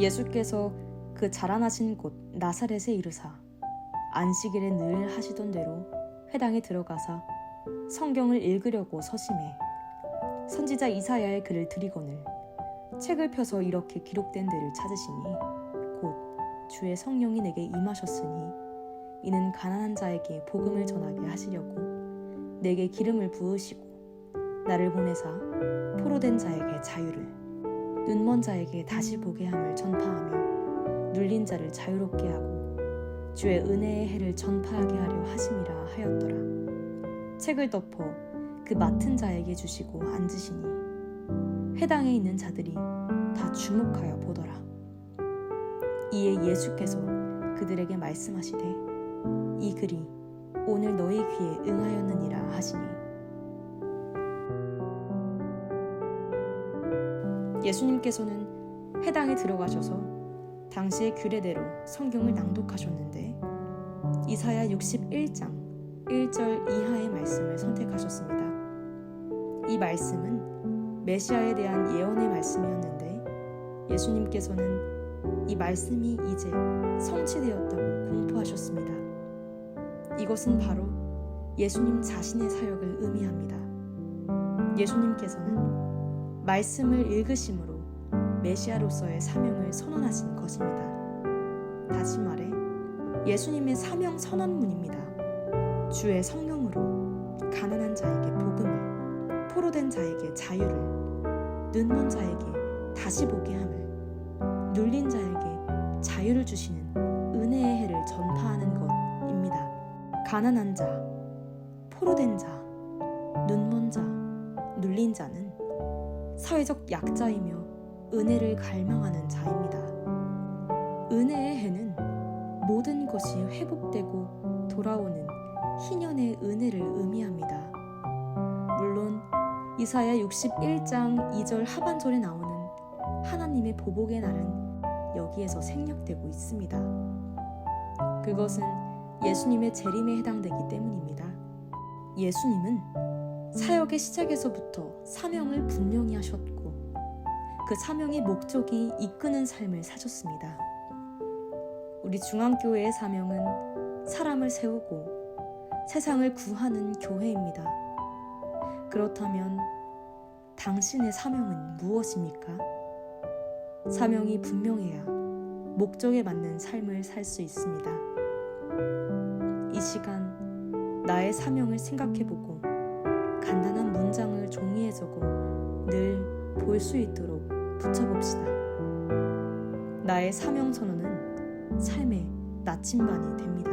예수께서 그 자라나신 곳 나사렛에 이르사 안식일에 늘 하시던 대로 회당에 들어가사 성경을 읽으려고 서심해 선지자 이사야의 글을 들이거늘 책을 펴서 이렇게 기록된 데를 찾으시니 곧 주의 성령이 내게 임하셨으니 이는 가난한 자에게 복음을 전하게 하시려고 내게 기름을 부으시고 나를 보내사 포로된 자에게 자유를 눈먼 자에게 다시 보게 함을 전파하며 눌린 자를 자유롭게 하고 주의 은혜의 해를 전파하게 하려 하심이라 하였더라. 책을 덮어 그 맡은 자에게 주시고 앉으시니 회당에 있는 자들이 다 주목하여 보더라. 이에 예수께서 그들에게 말씀하시되 이 글이 오늘 너희 귀에 응하였느니라 하시니 예수님께서는 회당에 들어가셔서 당시의 규례대로 성경을 낭독하셨는데 이사야 61장 1절 이하의 말씀을 선택하셨습니다. 이 말씀은 메시아에 대한 예언의 말씀이었는데 예수님께서는 이 말씀이 이제 성취되었다고 공포하셨습니다. 이것은 바로 예수님 자신의 사역을 의미합니다. 예수님께서는 말씀을 읽으심으로 메시아로서의 사명을 선언하신 것입니다. 다시 말해 예수님의 사명 선언문입니다. 주의 성령으로 가난한 자에게 복음을, 포로된 자에게 자유를, 눈먼 자에게 다시 보게 함을, 눌린 자에게 자유를 주시는 은혜의 해를 전파하는 것입니다. 가난한 자, 포로된 자, 눈먼 자, 눌린 자는 사회적 약자이며 은혜를 갈망하는 자입니다. 은혜의 해는 모든 것이 회복되고 돌아오는 희년의 은혜를 의미합니다. 물론 이사야 61장 2절 하반절에 나오는 하나님의 보복의 날은 여기에서 생략되고 있습니다. 그것은 예수님의 재림에 해당되기 때문입니다. 예수님은 사역의 시작에서부터 사명을 분명히 하셨고 그 사명의 목적이 이끄는 삶을 사셨습니다. 우리 중앙교회의 사명은 사람을 세우고 세상을 구하는 교회입니다. 그렇다면 당신의 사명은 무엇입니까? 사명이 분명해야 목적에 맞는 삶을 살 수 있습니다. 이 시간 나의 사명을 생각해보고 간단한 문장을 종이에 적어 늘 볼 수 있도록 붙여봅시다. 나의 사명 선언은 삶의 나침반이 됩니다.